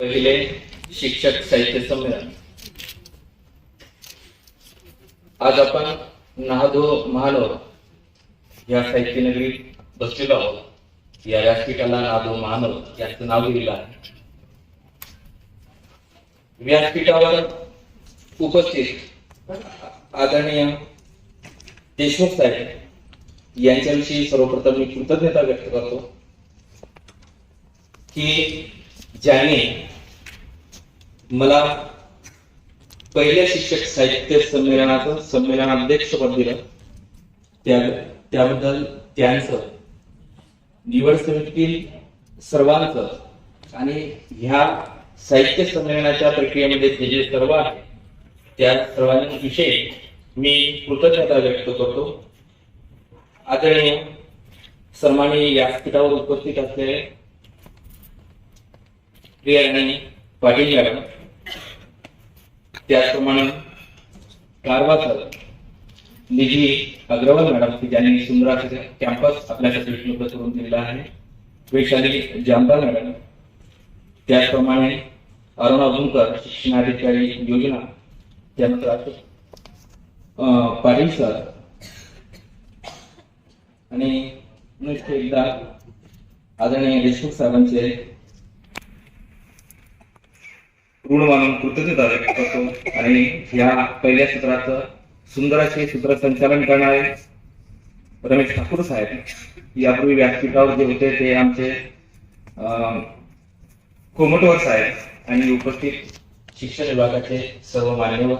पहिले शिक्षक साहित्य संमेलन. आज आपण नाहदो महानोर या साहित्य नगरीत बसलेलो आहोत. या व्यासपीठाला नाहदो महानोर याचं नाव दिलेलं आहे. व्यासपीठावर उपस्थित आदरणीय देशमुख साहेब यांच्याविषयी सर्वप्रथम मी कृतज्ञता व्यक्त करतो की ज्याने मला पहिल्या शिक्षक साहित्य संमेलनाचं संमेलनाध्यक्षपद दिलं. त्या त्याबद्दल त्यांचं निवड समितीतील सर्वांचं आणि ह्या साहित्य संमेलनाच्या प्रक्रियेमध्ये जे जे सर्व आहे त्या सर्वांविषयी मी कृतज्ञता व्यक्त करतो. आदरणीय सन्माननीय व्यासपीठावर उपस्थित असलेले प्रियाराणी पाटील मॅडम त्याचप्रमाणे कारवा सर निधी अग्रवाल मॅडम की ज्यांनी सुंदर असे कॅम्पस आपल्यासाठी उपलब्ध करून दिलेला आहे. वैशाली जामदार मॅडम. त्याचप्रमाणे अरुणा अभुंकर शिक्षणाधिकारी योजना. त्यानंतर पाटील सर. आणि एकदा आदरणीय देशमुख साहेबांचे ऋण मानून कृतज्ञता व्यक्त करतो. आणि या पहिल्या सत्राचं सुंदर असे सूत्रसंचालन करणारे रमेश ठाकूर साहेब यापूर्वी व्यासपीठावर जे होते ते आमचे अं, कोमटवर साहेब आणि उपस्थित शिक्षण विभागाचे सर्व मान्यवर.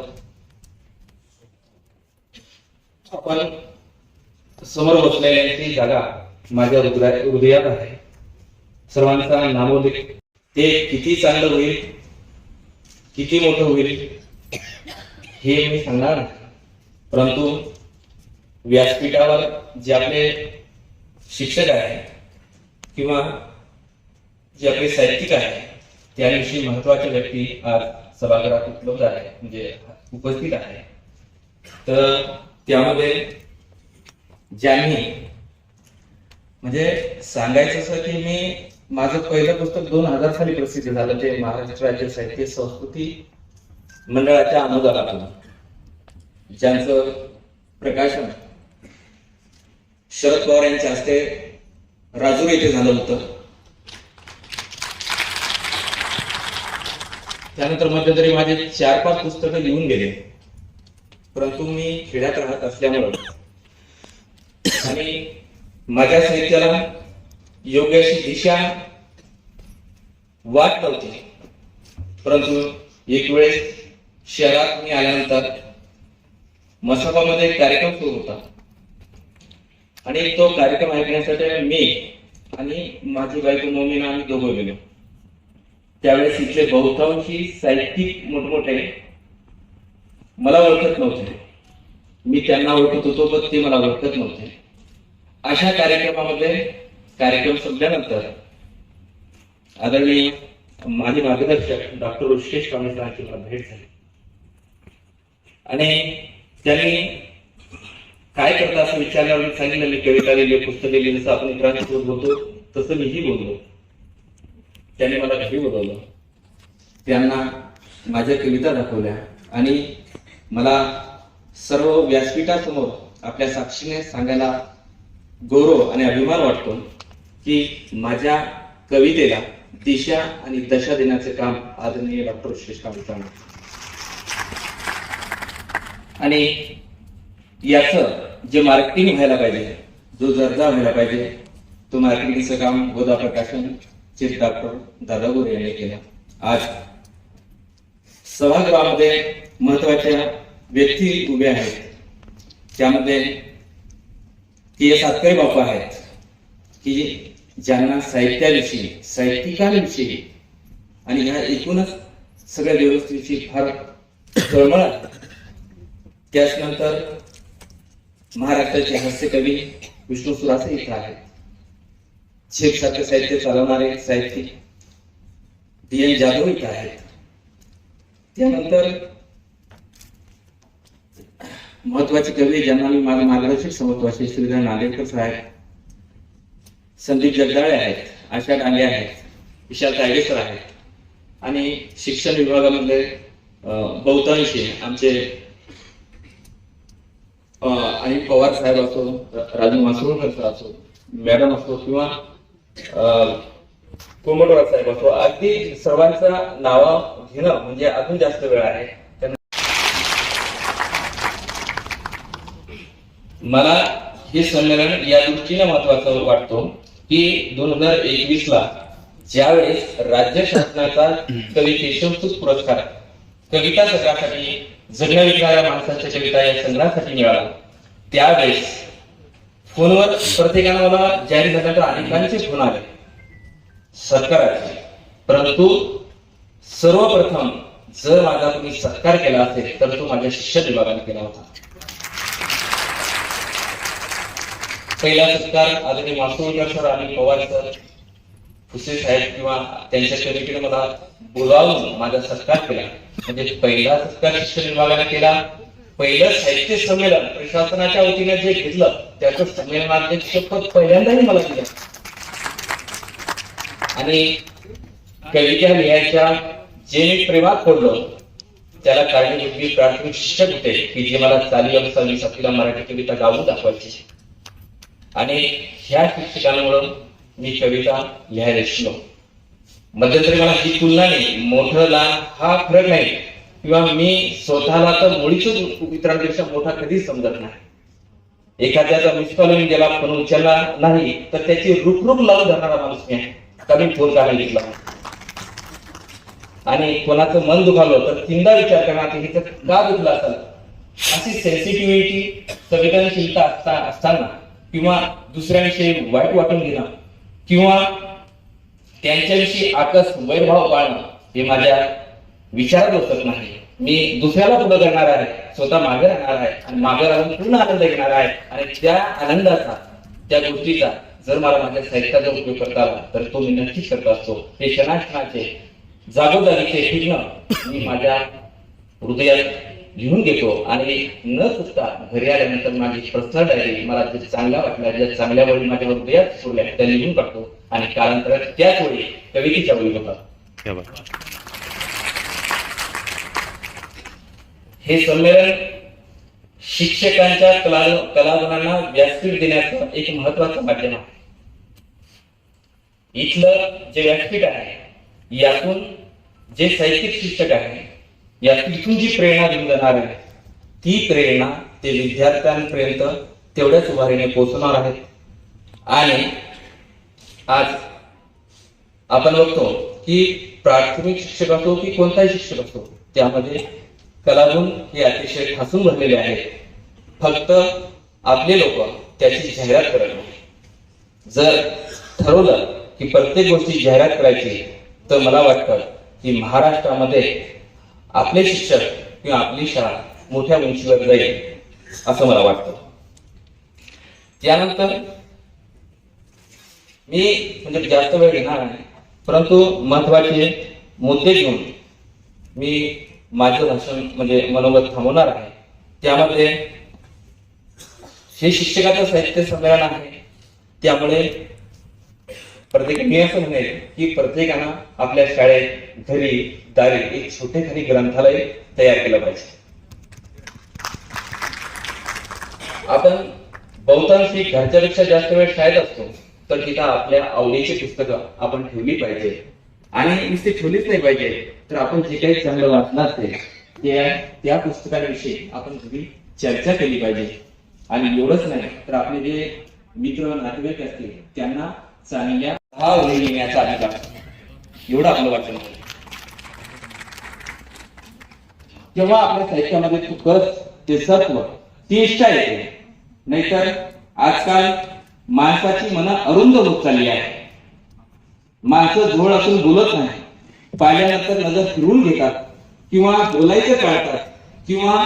आपण समोर बसलेल्यांची जागा माझ्या हृदयात आहे. सर्वांचा नामोल्लेख ते किती चांगलं होईल किती मोठं होईल? हे मी सांगणार. परंतु व्यासपीठावर जे आपले शिक्षक आहे किंवा जे आपले साहित्यिक आहे त्याविषयी महत्त्वाच्या व्यक्ती आज सभागृहात उपलब्ध आहे म्हणजे उपस्थित आहे तर त्यामध्ये ज्यांनी म्हणजे सांगायचं असं की मी माझं पहिलं पुस्तक दोन हजार साली प्रसिद्ध झालं ते महाराष्ट्र राज्य साहित्य संस्कृती मंडळाच्या अनुदानातून. ज्यांचं प्रकाशन शरद पवार यांच्या हस्ते राजूर येथे झालं होतं. त्यानंतर मध्यंतरी माझे चार पाच पुस्तकं लिहून गेले. परंतु मी खेड्यात राहत असल्यामुळं आणि माझ्या साहित्याला योग्य अशी दिशा वाट नव्हती. परंतु एक वेळेस शहरात मी आल्यानंतर मसापामध्ये एक कार्यक्रम सुरू होता. आणि तो कार्यक्रम ऐकण्यासाठी मी आणि माझी बायको मोमीना आम्ही दोघं गेलो. त्यावेळेस इथले बहुतांशी साहित्यिक मोठमोठे मला ओळखत नव्हते. मी त्यांना ओळखत होतो पण ते मला ओळखत नव्हते. अशा कार्यक्रमामध्ये कार्यक्रम संपल्यानंतर आदरणीय माझे मार्गदर्शक डॉक्टर ऋषेश कांबळे सरांची मला भेट झाली. आणि त्यांनी काय करता असं विचारल्यावर मी सांगितलं मी कविता लिहिली पुस्तक लिहिली जसं आपण इतरांसोबत बोलतो तसं मीही बोललो. त्याने मला घरी बोलवलं? त्यांना माझ्या कविता दाखवल्या आणि मला सर्व व्यासपीठासमोर आपल्या साक्षीने सांगायला गौरव आणि अभिमान वाटतो. की माझ्या कवितेला दिशा आणि दशा देण्याचे काम आदरणीय डॉक्टर श्रेष्ठ कांबळे आणि याच जे मार्केटिंग व्हायला पाहिजे जो दर्जा व्हायला पाहिजे तो मार्केटिंगचं काम गोदा प्रकाशन चे डॉक्टर दादा गोरे यांनी केलं. आज सभागृहामध्ये महत्त्वाच्या व्यक्ती उभ्या आहेत. त्यामध्ये की सातकरी बापा आहेत. की ज्यांना साहित्याविषयी साहित्यिकांविषयी आणि ह्या एकूणच सगळ्या व्यवस्थेची फार तळमळ आहे. त्याचनंतर महाराष्ट्राचे हास्यकवी विष्णू सुरासे इथं आहेत. शेख सारखे साहित्य चालवणारे साहित्यिक डी एन जाधव इथं आहेत. त्यानंतर महत्त्वाचे कवी ज्यांना मी माझं मार्गदर्शक समजतो असे श्रीधर नांदेडकर साहेब संदीप जगदाळे आहेत आशा डांगे आहेत विशाल कायदेकर आहेत. आणि शिक्षण विभागामध्ये बहुतांशी आमचे आणि पवार साहेब असो राजू मासुळकर सर असो मॅडम असो किंवा अं, साहेब असो अगदी सर्वांचा नाव घेणं म्हणजे अजून जास्त वेळ आहे. मला हे संमेलन या दृष्टीने महत्वाचं वाटतो. की दोन हजार एकवीस ला ज्यावेळेस राज्य शासनाचा कवी केशवसूत पुरस्कार कविता संग्रहासाठी जगण्या विकणाऱ्या माणसाच्या कविता या संग्रहासाठी मिळाला त्यावेळेस फोनवर प्रत्येकानं मला जाहीर झाल्यानंतर अनेकांचे फोन आले. सरकाराचे परंतु सर्वप्रथम जर माझा तुम्ही सत्कार केला असेल तर तो माझ्या शिष्य विभागाने केला होता. पहिला सत्कार आदरणीय मासुळकर सर आणि पवार सर कुसे साहेब किंवा त्यांच्या कमिटीने मला बोलावून माझा सत्कार केला. म्हणजे पहिला सत्कार शिक्षण विभागाने केला. पहिलं साहित्य संमेलन प्रशासनाच्या वतीने जे घेतलं त्याचं संमेलनाध्यक्ष पद पहिल्यांदाही मला दिलं. आणि कविता लिहायच्या जे मी प्रेमात पडलो त्याला कारणीभूत प्राथमिक शिक्षक होते की जे मला चालू अवस्था सातवीला मराठी कविता गाऊन दाखवायची. आणि ह्या शिक्षकांमुळं मी कविता लिहायला शिकलो. मध्यंतरी मला ही तुलना नाही मोठं लहान हा फरक नाही. किंवा मी स्वतःला तर मुळीच इतरांपेक्षा मोठा कधीच समजत नाही. एखाद्याचा मिस कॉल गेला पण उचलला नाही तर त्याची रुखरुख लावून धरणारा माणूस मी आहे. कमी फोन काढून घेतला आणि कोणाचं मन दुखावलं तर तीनदा विचार करणार की हिचं का दुखलं असेल? अशी सेन्सिटिव्हिटी संवेदनशीलता असता असताना किंवा दुसऱ्याविषयी वाईट वाटून घेणं किंवा त्यांच्याविषयी आकस वैरभाव पाळणं हे माझ्या विचारात बसत नाही. मी दुसऱ्याला पुढे करणार आहे स्वतः मागे राहणार आहे आणि मागे राहून पूर्ण आनंद घेणार आहे. आणि त्या आनंदाचा त्या गोष्टीचा जर मला माझ्या साहित्याचा उपयोग करता आला तर तो मी नक्कीच करत असतो. हे क्षणाक्षणाचे जागोजागीचे शिकणं मी माझ्या हृदयात लिहून घेतो. आणि न चुकता घरी आल्यानंतर माझी पर्सनल डायरी मला जे चांगल्या वाटल्या ज्या चांगल्या वळी माझ्या हृदयात सोडल्या त्या लिहून काढतो आणि कालांतरात त्याच वेळी कवितेच्या वळी होतात क्या बात. हे संमेलन शिक्षकांच्या कला कलागुणांना व्यासपीठ देण्याचं एक महत्वाचं माध्यम आहे. इथलं जे व्यासपीठ आहे यातून जे साहित्यिक शिक्षक आहे या तिथून जी प्रेरणा घेऊन जाणार आहे ती प्रेरणा ते विद्यार्थ्यांपर्यंत तेवढ्याच उभारीने पोहोचणार आहेत. आणि आज आपण बघतो की प्राथमिक शिक्षक असो की कोणताही शिक्षक असो त्यामध्ये कलागुण हे अतिशय ठासून भरलेले आहेत. फक्त आपले लोक त्याची जाहिरात करत नाही जर ठरवलं की प्रत्येक गोष्टी जाहिरात करायची तर मला वाटतं की महाराष्ट्रामध्ये आपले शिक्षक किंवा आपली शाळा मोठ्या उंचीवर जाईल असं मला वाटतं. त्यानंतर मी म्हणजे जास्त वेळ घेणार नाही परंतु महत्त्वाचे मुद्दे घेऊन मी माझं भाषण म्हणजे मनोगत थांबवणार आहे. त्यामध्ये हे शिक्षकाचं साहित्य संमेलन आहे त्यामुळे प्रत्येक मी असं म्हणेल की प्रत्येकानं आपल्या शाळेत घरी दारी एक छोटे ग्रंथालय तयार केलं पाहिजे. आपण बहुतांशी घरच्यापेक्षा जास्त वेळ शाळेत असतो तर तिथं आपल्या आवडीची पुस्तकं आपण ठेवली पाहिजे. आणि नुसती ठेवलीच नाही पाहिजे तर आपण जे काही चांगलं वाचलं ते त्या पुस्तकांविषयी आपण घरी चर्चा केली पाहिजे. आणि एवढंच नाही तर आपले जे मित्र नातेवाईक असतील त्यांना चांगल्या हा ओळी लिहिण्याचा अधिकार. एवढं आपलं वाचन तेव्हा आपल्या साहित्यामध्ये तो ते सत्व ती इच्छा येते नाहीतर आजकाल माणसाची मन अरुंद होत चालली आहे माणसं झोळ असून बोलत नाही. पाहिल्यानंतर नजर फिरवून घेतात किंवा बोलायचं टाळतात किंवा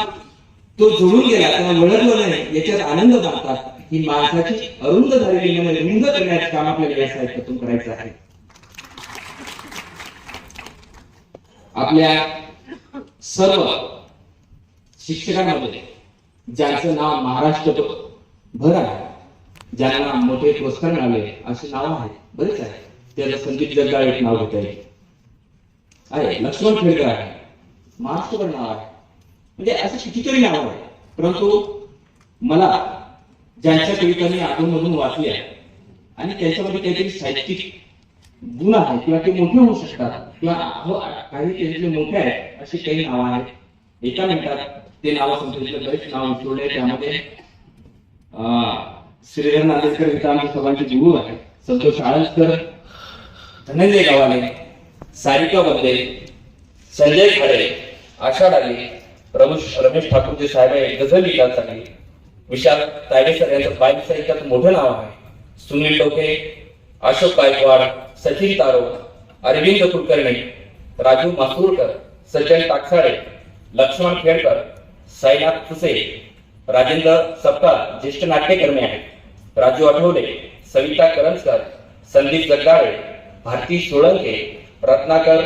तो जोडून गेला किंवा वळखलं नाही याच्यात आनंद मानतात. ही माणसाची अरुंद झालेली म्हणजे रुंद करण्याचे काम आपल्याला या साहित्यातून करायचं आहे. आपल्या सर्व शिक्षकांमध्ये ज्यांचं नाव महाराष्ट्र भर आहे ज्यांना मोठे पुरस्कार मिळाले असे नाव आहेत बरेच आहे त्याला संदीप जगदाळ एक नाव घेता येईल. आहे लक्ष्मण खेळकर आहे महाराष्ट्रभर नाव आहे. म्हणजे असं कितीतरी नाव आहे परंतु मला ज्यांच्या कविता मी अधूनमधून वाचल्या आणि त्यांच्यामध्ये काहीतरी साहित्यिक गुण आहे किंवा ते मोठे होऊ शकतात किंवा हो, काही त्यांचे मोठे आहेत अशी काही नावं आहेत. एका मिनिटात ते नावं समजले बरेच नाव उचलले त्यामध्ये अं, श्रीधर नांदेडकर इथं आमच्या सर्वांचे गुरु आहे संतोष आळसकर धनंजय गावाले सारिका बंदे संजय खाडे आशा डाले रमेश रमेश ठाकूरचे साहेब आहे गझल विकास चांगली विशाल तायडे यांचं बाईक साहित्यात मोठं नाव आहे. सुनील टोके अशोक गायकवाड सचिन तारो अरविंद कुलकर्णी राजू मासूरकर सचिन टाकसाळे लक्ष्मण खेडकर साईनाथ फुसे राजेंद्र सपकाळ ज्येष्ठ नाट्यकर्मी आहेत. राजू आठवले सविता करंजकर संदीप जगदाळे भारती सोळंके रत्नाकर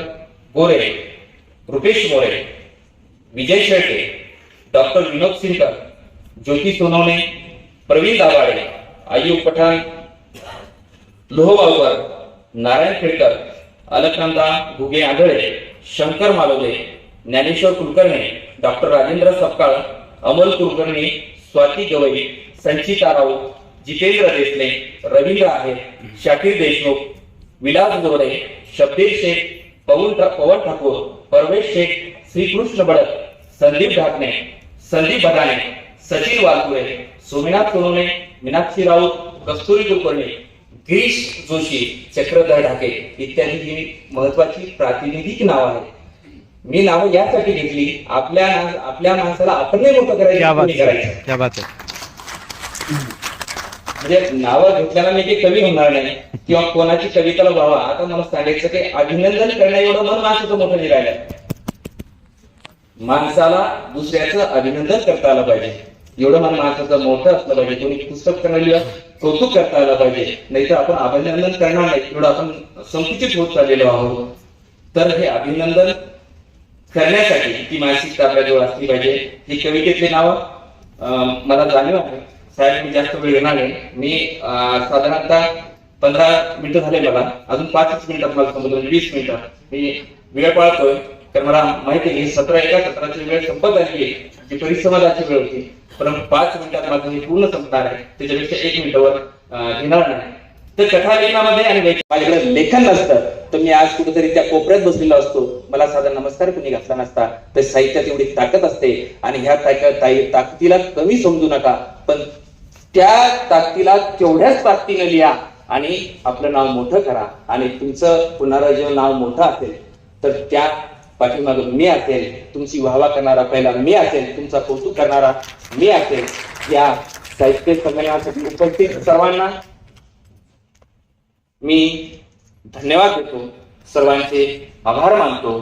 गोरे रुपेश मोरे विजय शेळके डॉक्टर विनोद सिंगकर ज्योती सोनवणे प्रवीण दाभाडे आयुब पठाण लोहबावकर नारायण खेडकर अलकनंदा घुगे आंधळे शंकर मालोदे ज्ञानेश्वर कुलकर्णी डॉक्टर राजेंद्र सपकाळ अमोल कुलकर्णी स्वाती गवई संचिता राऊत जितेंद्र देसले रवींद्र आहे शाकीर देशमुख विलास गोरे शब्बीर शेख पवन पवन ठाकूर परवेश शेख श्रीकृष्ण बडक संदीप ढाकणे संदीप भदाणे सचिन वालकुळे सोमनाथ सोनवणे मीनाक्षी राऊत कस्तुरी कुलकर्णी गिरीश जोशी चक्रधर ढाके इत्यादी ही महत्वाची प्रातिनिधिक नाव आहेत. मी नावं यासाठी घेतली आपल्या आपल्या माणसाला आपण नाही मोठं करायचं म्हणजे नावं घेतल्याला मी काही कवी होणार नाही किंवा कोणाची कवितेला व्हावा आता मला सांगायचं की अभिनंदन करण्या एवढं मन माणसाचं मोठं निघालं माणसाला दुसऱ्याचं अभिनंदन करता आलं पाहिजे. एवढं मला माणसाचं मोठं असलं पाहिजे कोणी पुस्तक करायला कौतुक करता आलं पाहिजे नाहीतर आपण अभिनंदन करणार नाही एवढं आपण संकुचित होत चाललेलो आहोत. तर हे अभिनंदन करण्यासाठी ती मानसिकता आपल्याजवळ असली पाहिजे. ही कवितेतली नाव मला जाणीव आहे. साहेब मी जास्त वेळ घेणार नाही. मी साधारणतः पंधरा मिनिटं झाले मला. अजून पाचच मिनिटात मला समजलं वीस मिनिटं. मी वेळ पाळतोय. तर मला माहिती आहे सतरा एका सत्राची वेळ संपत आली म्हणजे जी परिसंवादाची वेळ होती. परंतु पाच मिनिटात माझं हे पूर्ण संपणार आहे. त्याच्यापेक्षा एक मिनिटावर घेणार नाही. तर कथा लेखनामध्ये आणि माझ्याकडे लेखन नसतं. तर मी आज कुठेतरी त्या कोपऱ्यात बसलेला असतो. मला साधा नमस्कार कुणी घातला नसता. तर साहित्यात एवढी ताकद असते. आणि ह्या ताकदीला कमी समजू नका. पण त्या ताकदीला तेवढ्याच ताकदीने लिहा आणि आपलं नाव मोठं करा. आणि तुमचं पुन्हा नाव मोठं असेल तर त्या पाठीमागं मी असेल तुमची वाहवा करणारा पहिला मी असेल तुमचा कौतुक करणारा मी असेल या साहित्य संमेलनासाठी उपस्थित सर्वांना मी धन्यवाद देतो. सर्वांचे आभार मानतो.